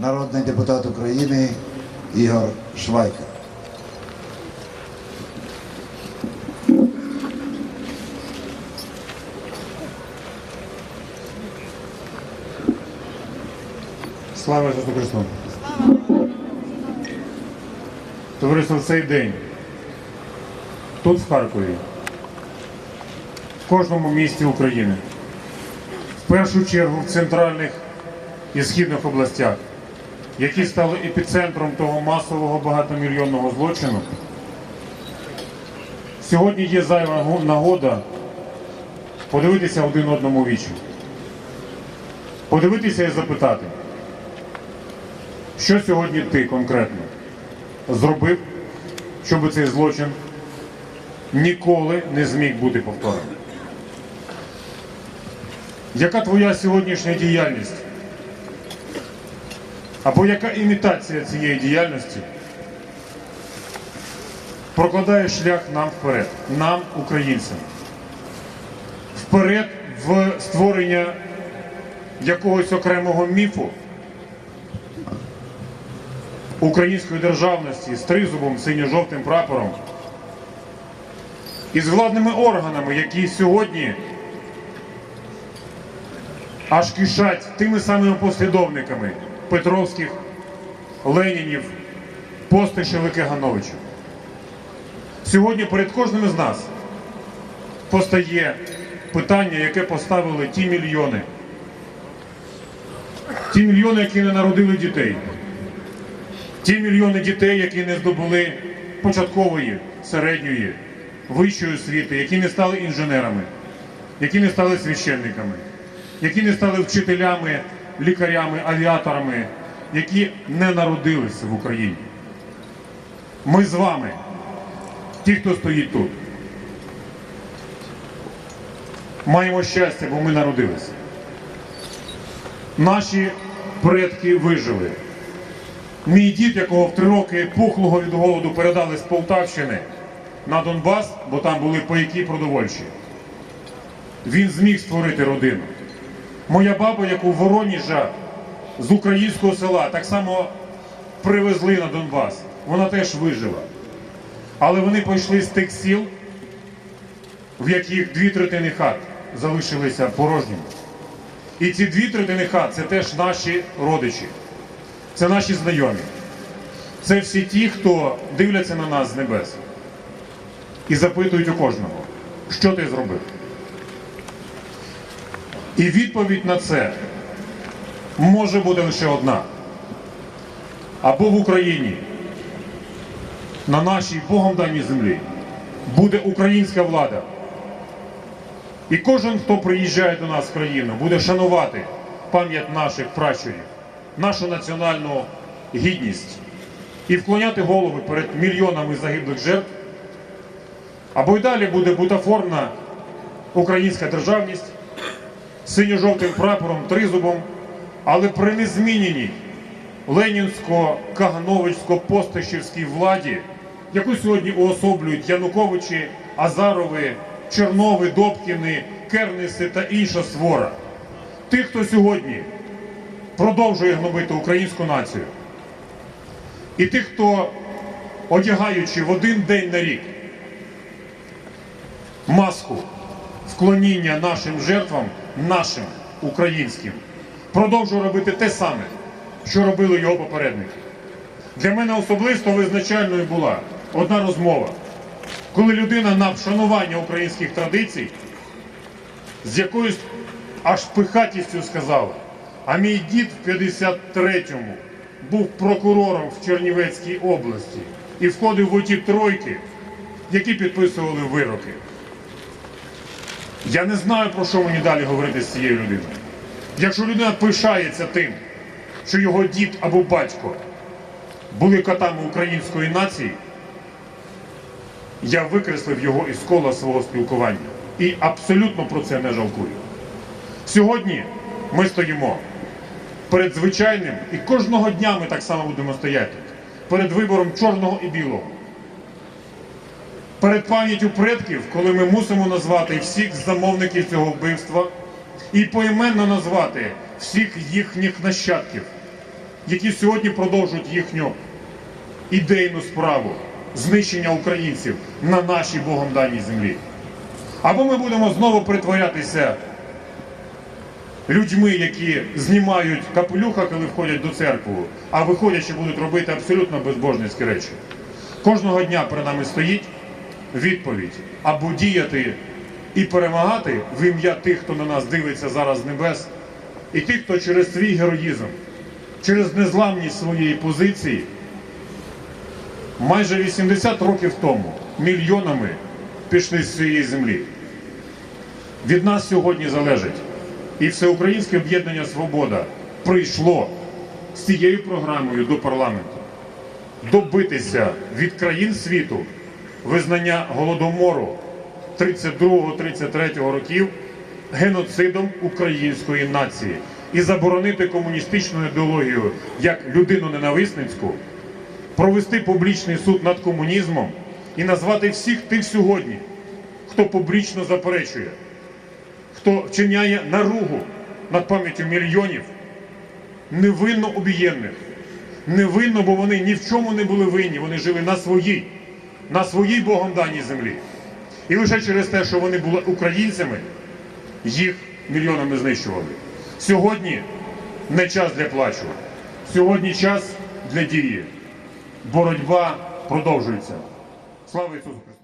народний депутат України Ігор Швайка. Слава Ісусу Христу! Товариство в цей день тут, в Харкові, в кожному місті України, в першу чергу в центральних і східних областях, які стали епіцентром того масового багатомільйонного злочину, сьогодні є зайва нагода подивитися один одному вічі, подивитися і запитати. Що сьогодні ти конкретно зробив, щоб цей злочин ніколи не зміг бути повторений? Яка твоя сьогоднішня діяльність? Або яка імітація цієї діяльності прокладає шлях нам вперед, нам, українцям, вперед в створення якогось окремого міфу? української державності з тризубом синьо-жовтим прапором і з владними органами, які сьогодні аж кишать тими самими послідовниками Петровських, Ленінів, Постишев і. Сьогодні перед кожним із нас постає питання, яке поставили ті мільйони, ті мільйони, які не народили дітей. Ті мільйони дітей, які не здобули початкової, середньої, вищої освіти, які не стали інженерами, які не стали священниками, які не стали вчителями, лікарями, авіаторами, які не народилися в Україні. Ми з вами, ті, хто стоїть тут, маємо щастя, бо ми народилися. Наші предки вижили. Мій дід, якого в три роки пухлого від голоду передали з Полтавщини на Донбас, бо там були пайки продовольчі. Він зміг створити родину. Моя баба, яку в Вороніжа з українського села так само привезли на Донбас, вона теж вижила. Але вони пішли з тих сіл, в яких дві третини хат залишилися порожніми. І ці дві третини хат це теж наші родичі. Це наші знайомі. Це всі ті, хто дивляться на нас з небес і запитують у кожного, що ти зробив. І відповідь на це може бути лише одна. Або в Україні, на нашій Богом даній землі, буде українська влада. І кожен, хто приїжджає до нас в країну, буде шанувати пам'ять наших пращурів нашу національну гідність і вклоняти голови перед мільйонами загиблих жертв, або й далі буде бутафорна українська державність синьо-жовтим прапором, тризубом, але при незміненій ленінсько-кагановицько-постишівській владі, яку сьогодні уособлюють Януковичі, Азарови, Чернови, Добкіни, Керниси та інша свора. Тих, хто сьогодні продовжує гнобити українську націю. І тих, хто, одягаючи в один день на рік маску вклоніння нашим жертвам, нашим українським, продовжує робити те саме, що робили його попередники. Для мене особисто визначальною була одна розмова, коли людина на вшанування українських традицій з якоюсь аж пихатістю сказала. А мій дід в 53-му був прокурором в Чернівецькій області і входив в оті тройки, які підписували вироки. Я не знаю, про що мені далі говорити з цією людиною. Якщо людина пишається тим, що його дід або батько були котами української нації, я викреслив його із кола свого спілкування і абсолютно про це не жалкую. Сьогодні ми стоїмо перед звичайним, і кожного дня ми так само будемо стояти, перед вибором чорного і білого. Перед пам'яттю предків, коли ми мусимо назвати всіх замовників цього вбивства і поіменно назвати всіх їхніх нащадків, які сьогодні продовжують їхню ідейну справу знищення українців на нашій Богом даній землі. Або ми будемо знову притворятися людьми, які знімають капелюха, коли входять до церкви, а виходячи будуть робити абсолютно безбожницькі речі. Кожного дня перед нами стоїть відповідь або діяти і перемагати в ім'я тих, хто на нас дивиться зараз з небес, і тих, хто через свій героїзм, через незламність своєї позиції майже 80 років тому мільйонами пішли з цієї землі. Від нас сьогодні залежить. І Всеукраїнське об'єднання Свобода прийшло з цією програмою до парламенту добитися від країн світу визнання голодомору 32-33 років геноцидом української нації і заборонити комуністичну ідеологію як людину ненависницьку, провести публічний суд над комунізмом і назвати всіх тих сьогодні, хто публічно заперечує хто вчиняє наругу над пам'яттю мільйонів невинно об'єднаних. Невинно, бо вони ні в чому не були винні, вони жили на своїй, на своїй Богом даній землі. І лише через те, що вони були українцями, їх мільйонами знищували. Сьогодні не час для плачу, сьогодні час для дії. Боротьба продовжується. Слава Ісусу Христу!